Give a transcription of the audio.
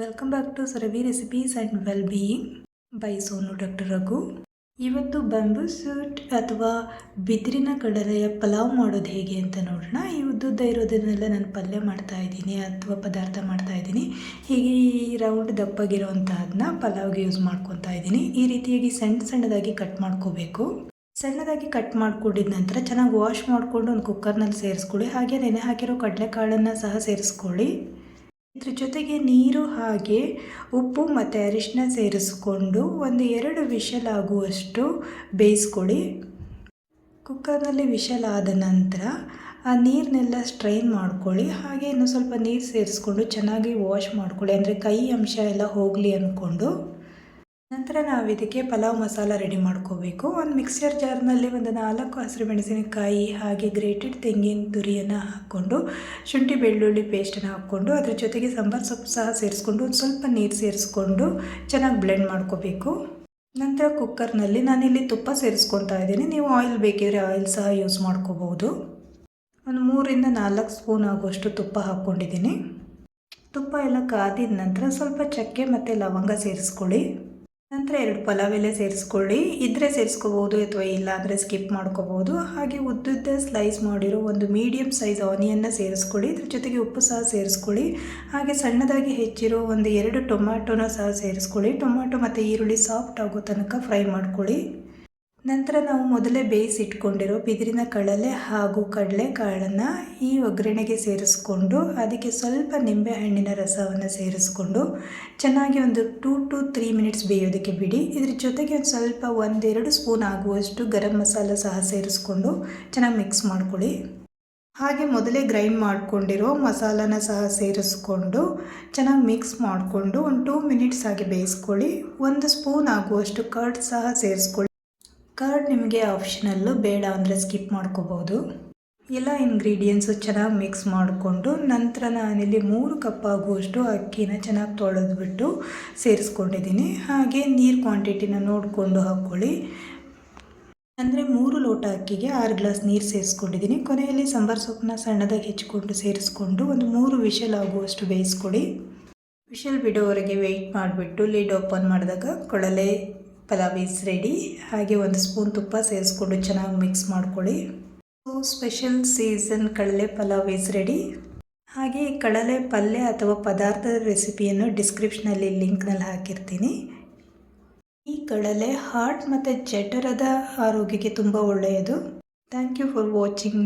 Welcome back to Saravi recipes and well being by Sonu doctor Raghu ಇವತ್ತು bamboo suit ಅಥವಾ ಬಿದಿರಿನ ಕಡಲೆಯ ಪಲಾವ್ ಮಾಡೋದು ಹೇಗೆ ಅಂತ ನೋಡೋಣ. ಈ ಉದ್ದುದ್ದ ಇರೋದನ್ನೆಲ್ಲ ನಾನು ಪಲ್ಯ ಮಾಡ್ತಾ ಇದ್ದೀನಿ ಅಥವಾ ಪದಾರ್ಥ ಮಾಡ್ತಾ ಇದ್ದೀನಿ. ಹೀಗೆ ಈ ರೌಂಡ್ ದಪ್ಪಗಿರೋವಂತಹದನ್ನ ಪಲಾವ್ಗೆ ಯೂಸ್ ಮಾಡ್ಕೊತಾ ಇದ್ದೀನಿ. ಈ ರೀತಿಯಾಗಿ ಸಣ್ಣ ಸಣ್ಣದಾಗಿ ಕಟ್ ಮಾಡ್ಕೋಬೇಕು. ಸಣ್ಣದಾಗಿ ಕಟ್ ಮಾಡಿಕೊಂಡಿದ ನಂತರ ಚೆನ್ನಾಗಿ ವಾಶ್ ಮಾಡಿಕೊಂಡು ಒಂದು ಕುಕ್ಕರ್ನಲ್ಲಿ ಸೇರಿಸ್ಕೊಳ್ಳಿ. ಹಾಗೆ ನೆನೆ ಹಾಕಿರೋ ಕಡಲೆಕಾಳನ್ನು ಸಹ ಸೇರಿಸ್ಕೊಳ್ಳಿ. ಇದ್ರ ಜೊತೆಗೆ ನೀರು ಹಾಗೆ ಉಪ್ಪು ಮತ್ತು ಅರಿಶಿನ ಸೇರಿಸ್ಕೊಂಡು ಒಂದು ಎರಡು ವಿಷಲ್ ಆಗುವಷ್ಟು ಬೇಯಿಸ್ಕೊಳ್ಳಿ ಕುಕ್ಕರ್ನಲ್ಲಿ ವಿಷಲ್ ಆದ ನಂತರ ಆ ನೀರನ್ನೆಲ್ಲ ಸ್ಟ್ರೈನ್ ಮಾಡ್ಕೊಳ್ಳಿ. ಹಾಗೆ ಇನ್ನೂ ಸ್ವಲ್ಪ ನೀರು ಸೇರಿಸ್ಕೊಂಡು ಚೆನ್ನಾಗಿ ವಾಶ್ ಮಾಡ್ಕೊಳ್ಳಿ. ಅಂದರೆ ಕೈ ಅಂಶ ಎಲ್ಲ ಹೋಗಲಿ ಅಂದ್ಕೊಂಡು ನಂತರ ನಾವು ಇದಕ್ಕೆ ಪಲಾವ್ ಮಸಾಲ ರೆಡಿ ಮಾಡ್ಕೋಬೇಕು. ಒಂದು ಮಿಕ್ಸರ್ ಜಾರ್ನಲ್ಲಿ ಒಂದು ನಾಲ್ಕು ಹಸಿರು ಮೆಣಸಿನಕಾಯಿ ಹಾಗೆ ಗ್ರೇಟೆಡ್ ತೆಂಗಿನ ತುರಿಯನ್ನು ಹಾಕ್ಕೊಂಡು, ಶುಂಠಿ ಬೆಳ್ಳುಳ್ಳಿ ಪೇಸ್ಟನ್ನು ಹಾಕ್ಕೊಂಡು, ಅದ್ರ ಜೊತೆಗೆ ಸಾಂಬಾರು ಸೊಪ್ಪು ಸಹ ಸೇರಿಸ್ಕೊಂಡು, ಒಂದು ಸ್ವಲ್ಪ ನೀರು ಸೇರಿಸ್ಕೊಂಡು ಚೆನ್ನಾಗಿ ಬ್ಲೆಂಡ್ ಮಾಡ್ಕೋಬೇಕು. ನಂತರ ಕುಕ್ಕರ್ನಲ್ಲಿ ನಾನಿಲ್ಲಿ ತುಪ್ಪ ಸೇರಿಸ್ಕೊತಾ ಇದ್ದೀನಿ. ನೀವು ಆಯಿಲ್ ಬೇಕಿದ್ರೆ ಆಯಿಲ್ ಸಹ ಯೂಸ್ ಮಾಡ್ಕೋಬೋದು. ಒಂದು ಮೂರಿಂದ ನಾಲ್ಕು ಸ್ಪೂನ್ ಆಗುವಷ್ಟು ತುಪ್ಪ ಹಾಕ್ಕೊಂಡಿದ್ದೀನಿ. ತುಪ್ಪ ಎಲ್ಲ ಕಾದಿದ ನಂತರ ಸ್ವಲ್ಪ ಚಕ್ಕೆ ಮತ್ತು ಲವಂಗ ಸೇರಿಸ್ಕೊಳ್ಳಿ. ನಂತರ ಎರಡು ಪಲಾವ್ ಎಲೆ ಸೇರಿಸ್ಕೊಳ್ಳಿ. ಇದ್ದರೆ ಸೇರಿಸ್ಕೋಬೋದು ಅಥವಾ ಇಲ್ಲ ಅಂದರೆ ಸ್ಕಿಪ್ ಮಾಡ್ಕೋಬೋದು. ಹಾಗೆ ಉದ್ದುದ್ದ ಸ್ಲೈಸ್ ಮಾಡಿರೋ ಒಂದು ಮೀಡಿಯಮ್ ಸೈಜ್ ಆನಿಯನ್ನ ಸೇರಿಸ್ಕೊಳ್ಳಿ. ಇದ್ರ ಜೊತೆಗೆ ಉಪ್ಪು ಸಹ ಸೇರಿಸ್ಕೊಳ್ಳಿ. ಹಾಗೆ ಸಣ್ಣದಾಗಿ ಹೆಚ್ಚಿರೋ ಒಂದು ಎರಡು ಟೊಮ್ಯಾಟೊನ ಸಹ ಸೇರಿಸ್ಕೊಳ್ಳಿ. ಟೊಮ್ಯಾಟೊ ಮತ್ತು ಈರುಳ್ಳಿ ಸಾಫ್ಟ್ ಆಗೋ ತನಕ ಫ್ರೈ ಮಾಡ್ಕೊಳ್ಳಿ. ನಂತರ ನಾವು ಮೊದಲೇ ಬೇಯಿಸಿಟ್ಕೊಂಡಿರೋ ಬಿದಿರಿನ ಕಡಲೆ ಹಾಗೂ ಕಡಲೆಕಾಳನ್ನು ಈ ಒಗ್ಗರಣೆಗೆ ಸೇರಿಸ್ಕೊಂಡು ಅದಕ್ಕೆ ಸ್ವಲ್ಪ ನಿಂಬೆಹಣ್ಣಿನ ರಸವನ್ನು ಸೇರಿಸ್ಕೊಂಡು ಚೆನ್ನಾಗಿ ಒಂದು ಟೂ ಟು ತ್ರೀ ಮಿನಿಟ್ಸ್ ಬೇಯೋದಕ್ಕೆ ಬಿಡಿ. ಇದ್ರ ಜೊತೆಗೆ ಒಂದು ಸ್ವಲ್ಪ ಒಂದೆರಡು ಸ್ಪೂನ್ ಆಗುವಷ್ಟು ಗರಂ ಮಸಾಲ ಸಹ ಸೇರಿಸ್ಕೊಂಡು ಚೆನ್ನಾಗಿ ಮಿಕ್ಸ್ ಮಾಡ್ಕೊಳ್ಳಿ. ಹಾಗೆ ಮೊದಲೇ ಗ್ರೈಂಡ್ ಮಾಡ್ಕೊಂಡಿರೋ ಮಸಾಲನ ಸಹ ಸೇರಿಸ್ಕೊಂಡು ಚೆನ್ನಾಗಿ ಮಿಕ್ಸ್ ಮಾಡಿಕೊಂಡು ಒಂದು ಟೂ ಮಿನಿಟ್ಸ್ ಹಾಗೆ ಬೇಯಿಸ್ಕೊಳ್ಳಿ. ಒಂದು ಸ್ಪೂನ್ ಆಗುವಷ್ಟು ಕರ್ಡ್ ಸಹ ಸೇರಿಸ್ಕೊಳ್ಳಿ. ಕರ್ಡ್ ನಿಮಗೆ ಆಪ್ಷನಲ್ಲು ಬೇಡ ಅಂದರೆ ಸ್ಕಿಪ್ ಮಾಡ್ಕೋಬೋದು. ಎಲ್ಲ ಇಂಗ್ರೀಡಿಯೆಂಟ್ಸು ಚೆನ್ನಾಗಿ ಮಿಕ್ಸ್ ಮಾಡಿಕೊಂಡು ನಂತರ ನಾನಿಲ್ಲಿ ಮೂರು ಕಪ್ ಆಗುವಷ್ಟು ಅಕ್ಕಿನ ಚೆನ್ನಾಗಿ ತೊಳೆದ್ಬಿಟ್ಟು ಸೇರಿಸ್ಕೊಂಡಿದ್ದೀನಿ ಹಾಗೆ ನೀರು ಕ್ವಾಂಟಿಟಿನ ನೋಡಿಕೊಂಡು ಹಾಕ್ಕೊಳ್ಳಿ ಅಂದರೆ ಮೂರು ಲೋಟ ಅಕ್ಕಿಗೆ ಆರು ಗ್ಲಾಸ್ ನೀರು ಸೇರಿಸ್ಕೊಂಡಿದ್ದೀನಿ ಕೊನೆಯಲ್ಲಿ ಸಾಂಬಾರು ಸೊಪ್ಪನ್ನ ಸಣ್ಣದಾಗಿ ಹೆಚ್ಚಿಕೊಂಡು ಸೇರಿಸ್ಕೊಂಡು ಒಂದು ಮೂರು ವಿಷಲ್ ಆಗುವಷ್ಟು ಬೇಯಿಸ್ಕೊಡಿ. ವಿಷಲ್ ಬಿಡೋವರೆಗೆ ವೆಯ್ಟ್ ಮಾಡಿಬಿಟ್ಟು ಲೀಡ್ ಓಪನ್ ಮಾಡಿದಾಗ ಕೊಳಲೆ ಪಲಾವ್ ಈಸ್ ರೆಡಿ ಹಾಗೆ ಒಂದು ಸ್ಪೂನ್ ತುಪ್ಪ ಸೇರಿಸ್ಕೊಂಡು ಚೆನ್ನಾಗಿ ಮಿಕ್ಸ್ ಮಾಡ್ಕೊಳ್ಳಿ. ಸ್ಪೆಷಲ್ ಸೀಸನ್ ಕಡಲೆ ಪಲಾವ್ ಈಸ್ ರೆಡಿ ಹಾಗೆ ಕಡಲೆ ಪಲ್ಯ ಅಥವಾ ಪದಾರ್ಥದ ರೆಸಿಪಿಯನ್ನು ಡಿಸ್ಕ್ರಿಪ್ಷನಲ್ಲಿ ಲಿಂಕ್ನಲ್ಲಿ ಹಾಕಿರ್ತೀನಿ. ಈ ಕಡಲೆ ಹಾರ್ಟ್ ಮತ್ತು ಜಠರದ ಆರೋಗ್ಯಕ್ಕೆ ತುಂಬ ಒಳ್ಳೆಯದು. Thank you for watching